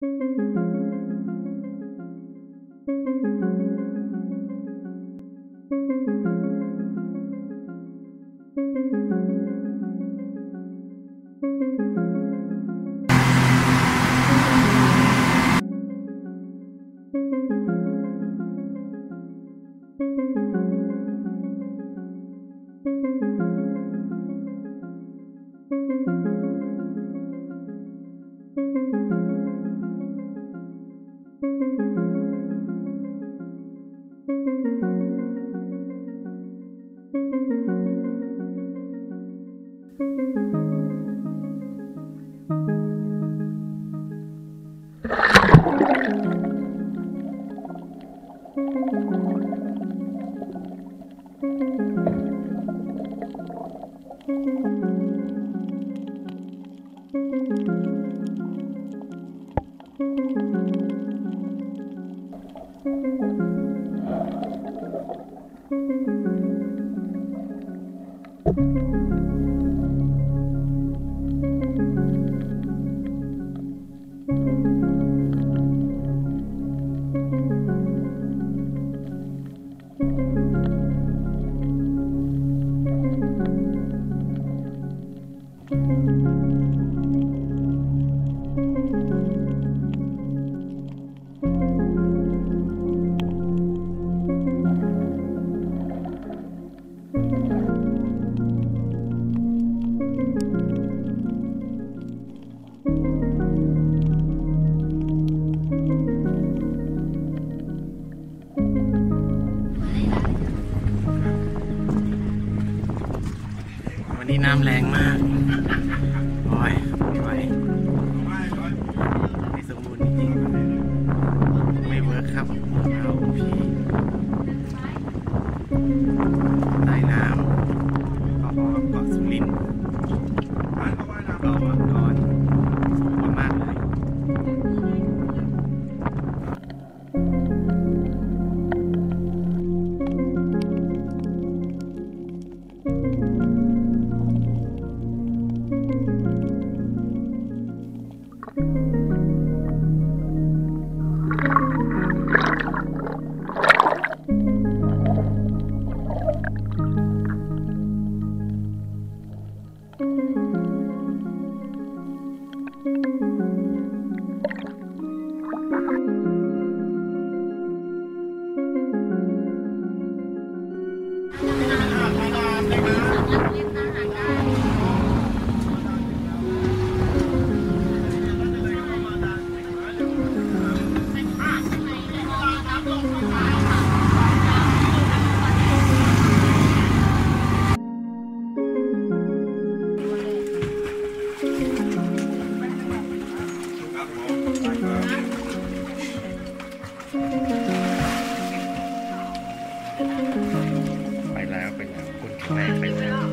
วัน น้ำแรงมาก Bye. ไปแล้วไปแล้วคุณแข็งแรงไปแล้ว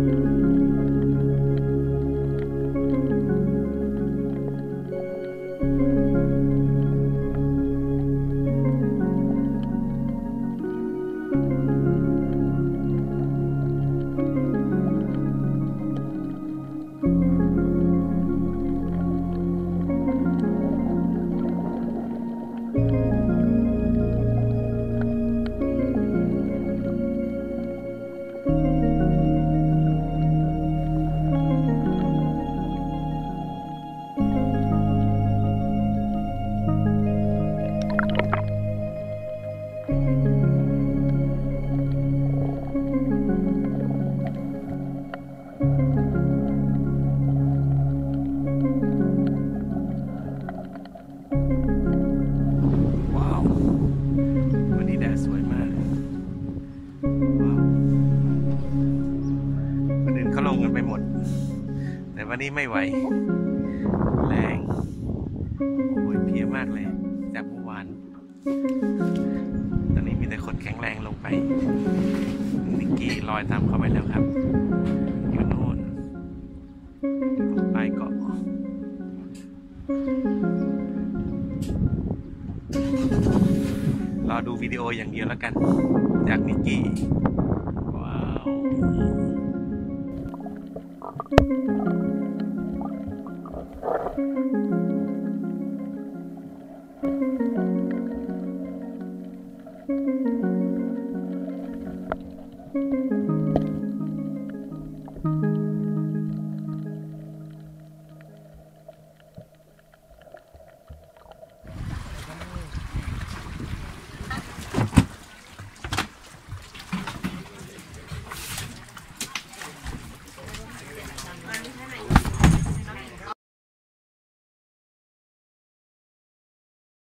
เคนอื่นเขาลงกันไปหมด แต่วันนี้ไม่ไหว แรงโอ้ยเพียมากเลย จากเมื่อวาน ตอนนี้มีแต่คนแข็งแรงลงไป นิกกี้ลอยตามเข้าไปแล้วครับอยู่โน่นอยู่ตรงปลายเกาะ Aduh video yang direkan sejak Niki. Wow.